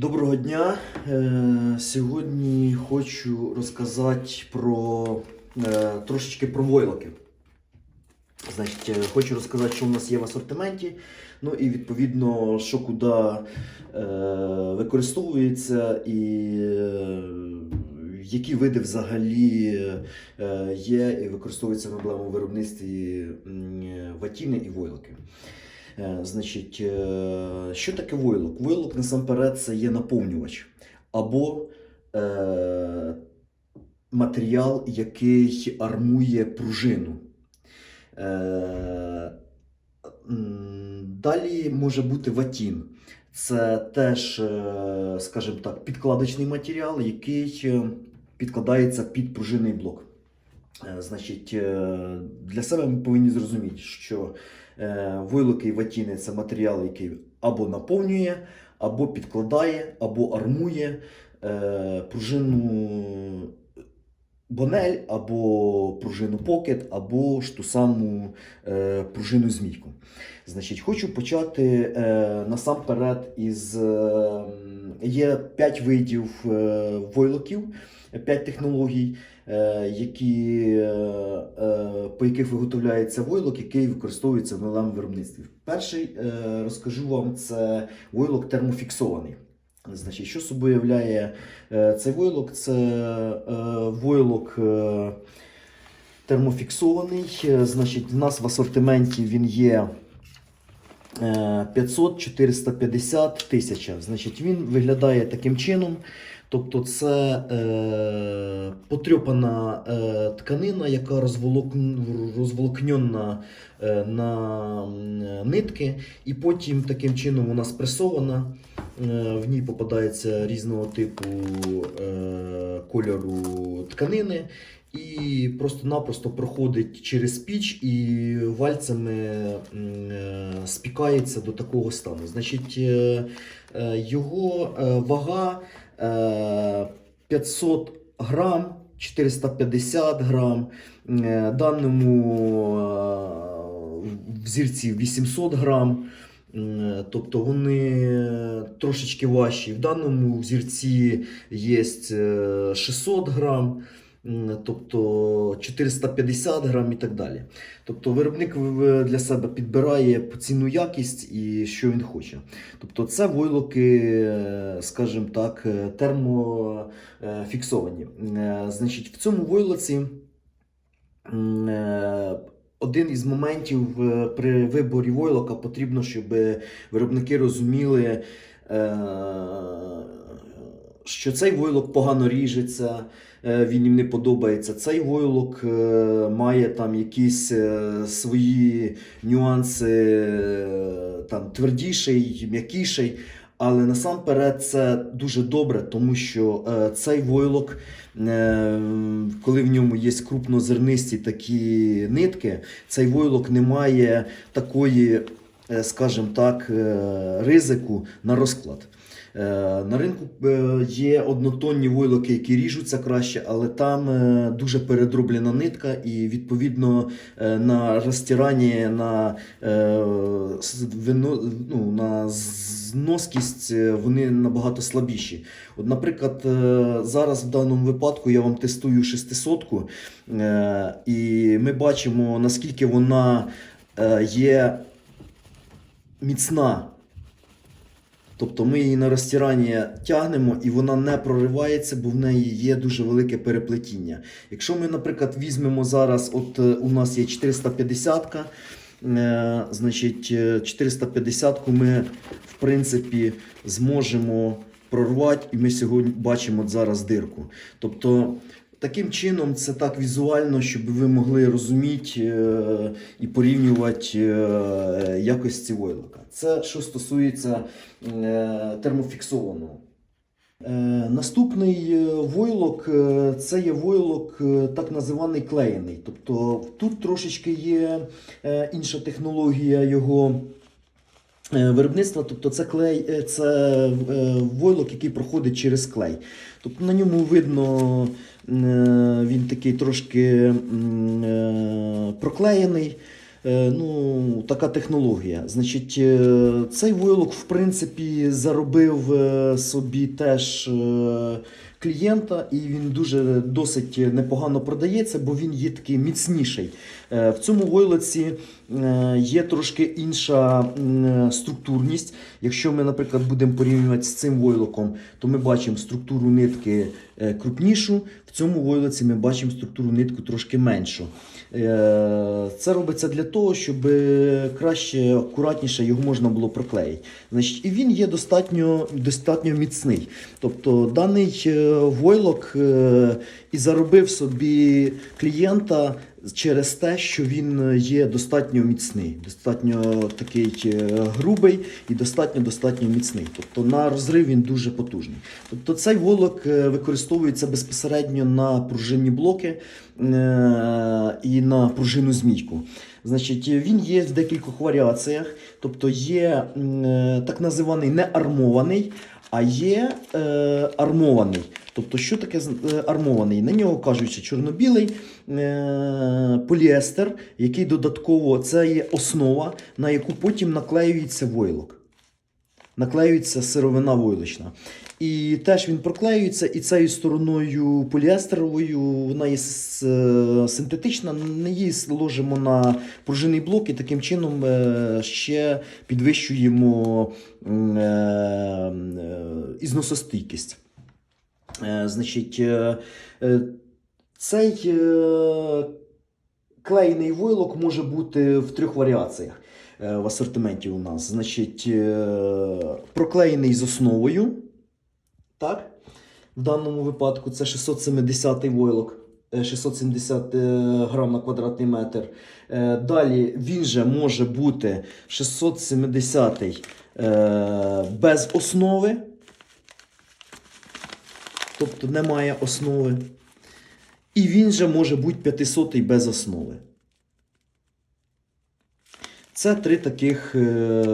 Доброго дня. Е, Сьогодні хочу розказати про е, трошечки про войлоки. Значить, е, хочу розказати, що у нас є в асортименті. Ну і відповідно, що куди використовується, і які види взагалі є і використовуються в меблевому виробництві ватіни і войлоки. Е, Значить, е, що таке войлок? Войлок насамперед це є наповнювач або е, матеріал, який армує пружину. Е, далі може бути ватін. Це теж, е, скажімо так, підкладочний матеріал, який підкладається під пружинний блок. Значить, для себе ми повинні зрозуміти, що е, і ватіни це матеріал, який або наповнює, або підкладає, або армує е, пружину бонель, або пружину покет, або ж ту саму е, пружину змійку. Значить, хочу почати насамперед із є 5 видів войлоків, 5 технологій, е, які, е, е, по яких виготовляється войлок, який використовується в милому виробництві. Перший розкажу вам це войлок термофіксований. Значить, що собою являє цей войлок? Це войлок термофіксований. Значить, в нас в асортименті він є е, 500, 450 тисяча. Значить, він виглядає таким чином. Тобто це е, потрьопана е, тканина, яка розволок, розволокнена е, на нитки, і потім таким чином вона спресована. Е, В ній попадається різного типу е, кольору тканини. І просто-напросто проходить через піч і вальцями е, спікається до такого стану. Значить, е, е, його вага е, 500 грам, 450 грам. Даному взірці 800 грам. Тобто вони трошечки важчі. В даному взірці є е, 600 грам, тобто 450 грам і так далі. Тобто виробник для себе підбирає ціну якість і що він хоче. Тобто це войлоки, е, скажімо так, е, термофіксовані. Е, Значить, в цьому войлоці один із моментів при виборі войлока потрібно, щоб виробники розуміли, що цей войлок погано ріжеться, е, він їм не подобається. Цей войлок е, має там якісь е, свої нюанси, там твердіший, м'якіший. Але насамперед це дуже добре, тому що е, цей войлок, е, коли в ньому є крупнозернисті такі нитки, цей войлок не має такої, е, скажімо так, е, ризику на розклад. Е, На ринку е, є однотонні войлоки, які ріжуться краще, але там е, дуже передроблена нитка, і відповідно на розтирання, на, ну, на зноскість вони набагато слабіші. От, наприклад, зараз в даному випадку я вам тестую 600 е, і ми бачимо, наскільки вона є міцна. Тобто ми її на розтирання тягнемо і вона не проривається, бо в неї є дуже велике переплетіння. Якщо ми, наприклад, візьмемо зараз, от е, у нас є 450, е, значить 450-ку ми в принципі зможемо прорвати, і ми сьогодні бачимо от зараз дирку. Тобто Таким чином, це так візуально, щоб ви могли розуміти е, і порівнювати е, якості войлока. Це що стосується е, термофіксованого. Наступний войлок це є войлок так називаний клеєний. Тобто тут трошечки є інша технологія його. Виробництва, тобто це клей, це войлок, який проходить через клей. Тобто на ньому видно, він такий трошки е, проклеєний. е, ну, така технологія. Значить, е, цей войлок, в принципі, заробив е, собі теж е, клієнта, і він дуже досить непогано продається, бо він є такий міцніший. Е, В цьому войлоці е, є трошки інша структурність. Якщо ми, наприклад, будемо порівнювати з цим войлоком, то ми бачимо структуру нитки е, крупнішу. В цьому войлоці ми бачимо структуру нитку трошки меншу. Це робиться для того, щоб краще, акуратніше його можна було проклеїти. Значить, і він є достатньо, достатньо міцний. Тобто даний войлок е, і заробив собі клієнта через те, що він є достатньо міцний, достатньо такий е, грубий і достатньо достатньо міцний. Тобто на розрив він дуже потужний. Тобто цей волок е, використовується безпосередньо на пружинні блоки і на пружину змійку. Значить, він є в декількох варіаціях, тобто є так називаний не армований, а є е, армований. Тобто, що таке е, армований? На нього кажуть, чорно-білий е, поліестер, який додатково це є основа, на яку потім наклеюється войлок. Наклеюється сировина войлочна. І теж він проклеюється, і цією стороною поліестеровою, вона є е, синтетична, ми її ложимо на пружинний блок і таким чином ще підвищуємо ізносостійкість. Е, Значить, е, е, цей клейний войлок може бути в трьох варіаціях в асортименті у нас. Значить, проклеєний з основою. Так? В даному випадку це 670 войлок. е, 670 е, грам на квадратний метр. Далі він же може бути 670 е, без основи. Тобто немає основи. І він же може бути 500 без основи. Це три таких е,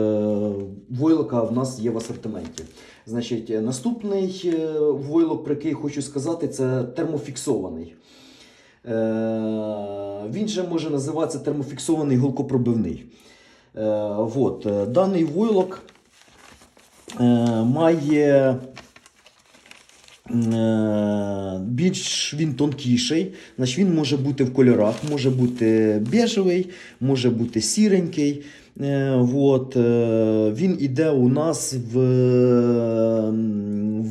войлока в нас є в асортименті. Значить, наступний е, войлок, про який хочу сказати, це термофіксований. Е, він же може називатися термофіксований голкопробивний. От, даний войлок має більш він тонкіший, значить він може бути в кольорах, може бути бежевий, може бути сіренький. Е, от, е, він іде у нас в, е,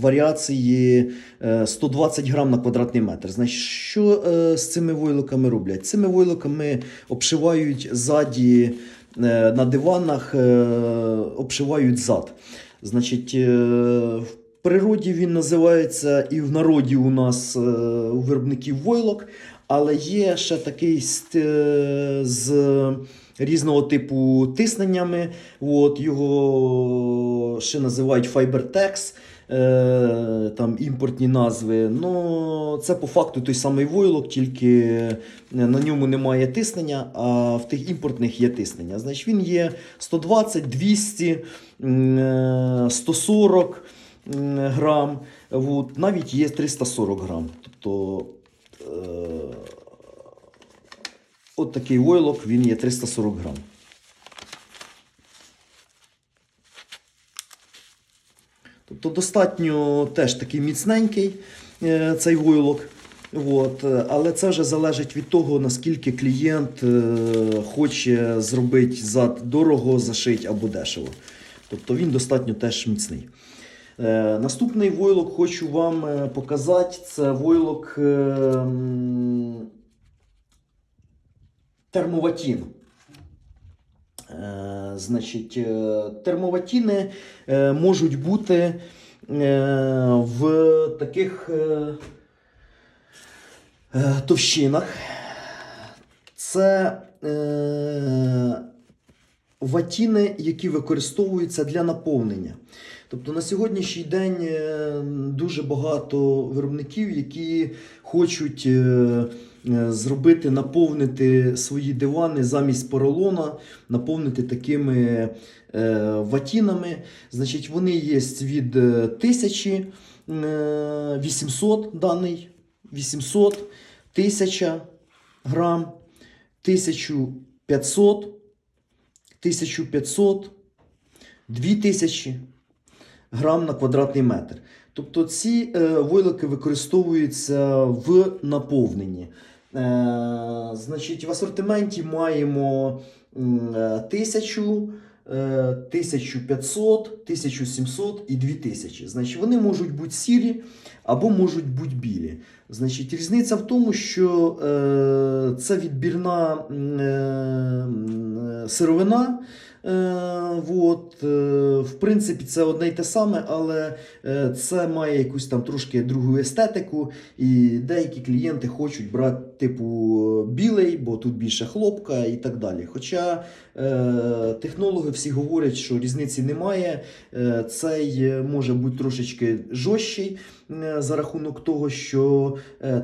варіації е, 120 грам на квадратний метр. Значить, що е, з цими войлоками роблять? Цими войлоками обшивають ззаді е, на диванах, е, обшивають зад. Значить, е, природі він називається і в народі у нас е, у виробників войлок, але є ще такий з різного типу тисненнями. От, його ще називають Fibertex. Е, там імпортні назви. Ну, це по факту той самий войлок, тільки е, на ньому немає тиснення, а в тих імпортних є тиснення. Значить, він є 120, 200, е, 140 м, грам, от, навіть є 340 грам. Тобто е, от такий войлок, він є 340 грам. Тобто достатньо теж такий міцненький е, цей войлок. От, але це вже залежить від того, наскільки клієнт е, хоче зробити зад дорого, зашить або дешево. Тобто він достатньо теж міцний. Е, наступний войлок хочу вам е, показати. Це войлок е, термоватін. Значить, термоватіни можуть бути в таких товщинах. Це ватіни, які використовуються для наповнення. Тобто на сьогоднішній день е, дуже багато виробників, які хочуть е, е, зробити, наповнити свої дивани замість поролона, наповнити такими ватінами. Значить, вони є від е, 1000, е, 800 даний, 800, 1000 грам, 1000 500, 1500, 2000 грам на квадратний метр. Тобто ці е, войлоки використовуються в наповненні. Е, значить, в асортименті маємо м, е, 1000, е, 1500, 1700 і 2000. Значить, вони можуть бути сірі або можуть бути білі. Значить, різниця в тому, що е, це відбірна е, сировина. Е, вот, е, в принципі, це одне й те саме, але е, це має якусь там трошки другу естетику, і деякі клієнти хочуть брати типу білий, бо тут більше хлопка і так далі. Хоча технологи всі говорять, що різниці немає. Цей може бути трошечки жорсткий за рахунок того, що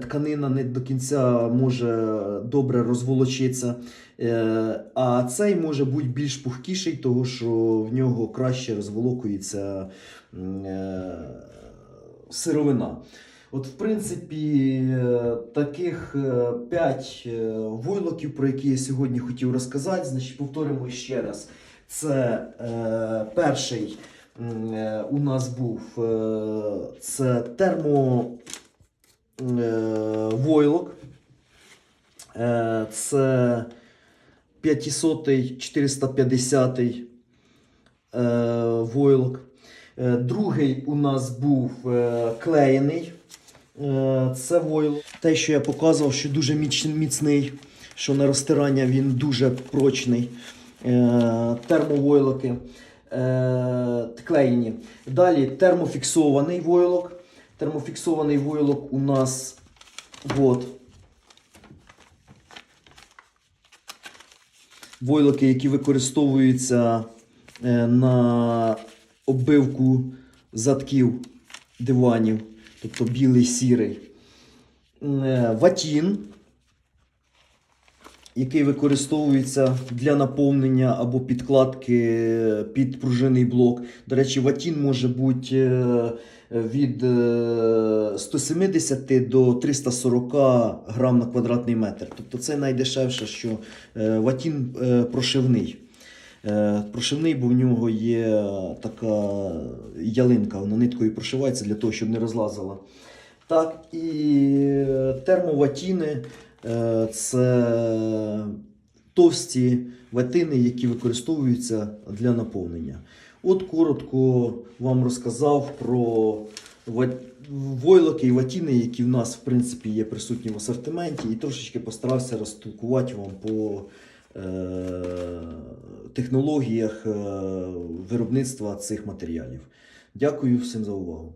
тканина не до кінця може добре розволочитися. Е, А цей може бути більш пухкіший, тому що в нього краще розволокується е, сировина. От, в принципі, е, таких 5 войлоків, про які я сьогодні хотів розказати, значить, повторимо ще раз. Це перший у нас був е, це термо войлок. Е, це 500 450 е, войлок. Е, другий у нас був е, клеєний. Е, це войлок. Те, що я показував, що дуже міцний, що на розтирання він дуже прочний. Е, термовойлоки е, клеєні. Далі термофіксований войлок. Термофіксований войлок у нас от, войлоки, які використовуються е, на оббивку задків диванів, тобто білий сірий. Е, Ватін, який використовується для наповнення або підкладки під пружинний блок. До речі, ватін може бути е, від е, 170 до 340 грам на квадратний метр. Тобто це найдешевше, що е, ватін е, прошивний. Е, Прошивний, бо в нього є така ялинка, вона ниткою прошивається для того, щоб не розлазила. Так, і е, термоватіни е, це товсті ватини, які використовуються для наповнення. От коротко вам розказав про войлоки і ватіни, які в нас в принципі є присутні в асортименті, і трошечки постарався розтолкувати вам по е, технологіях е, виробництва цих матеріалів. Дякую всім за увагу.